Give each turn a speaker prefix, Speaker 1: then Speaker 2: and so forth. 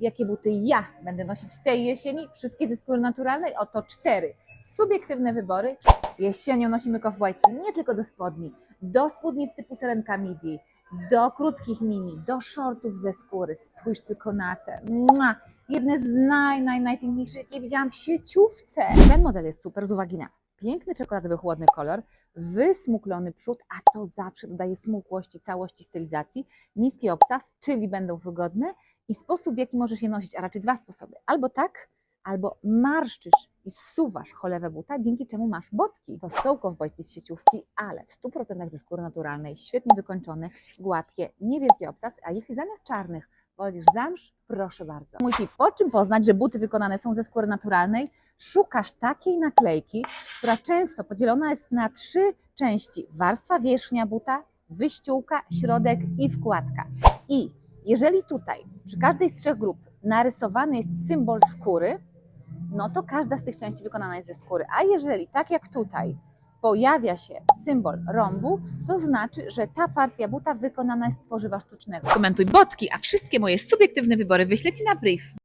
Speaker 1: jakie buty ja będę nosić tej jesieni, wszystkie ze skóry naturalnej, oto cztery subiektywne wybory. Jesienią nosimy kowbojki nie tylko do spodni, do spódnic typu serenka midi, do krótkich mini, do shortów ze skóry. Spójrz tylko na te. Mua! Jedne z naj, naj, najpiękniejszych, jakie widziałam w sieciówce. Ten model jest super z uwagi na piękny czekoladowy, chłodny kolor, wysmuklony przód, a to zawsze dodaje smukłości, całości stylizacji, niski obcas, czyli będą wygodne i sposób, w jaki możesz je nosić, a raczej dwa sposoby. Albo tak, albo marszczysz i zsuwasz cholewę buta, dzięki czemu masz botki. To są kowbojki z sieciówki, ale w 100% ze skóry naturalnej, świetnie wykończone, gładkie, niewielki obcas, a jeśli zamiast czarnych wolisz zamsz, proszę bardzo. Mój tip, po czym poznać, że buty wykonane są ze skóry naturalnej? Szukasz takiej naklejki, która często podzielona jest na trzy części. Warstwa wierzchnia buta, wyściółka, środek i wkładka. I jeżeli tutaj przy każdej z trzech grup narysowany jest symbol skóry, no to każda z tych części wykonana jest ze skóry. A jeżeli, tak jak tutaj, pojawia się symbol rąbu, to znaczy, że ta partia buta wykonana jest z tworzywa sztucznego. Komentuj botki, a wszystkie moje subiektywne wybory wyślę Ci na brief.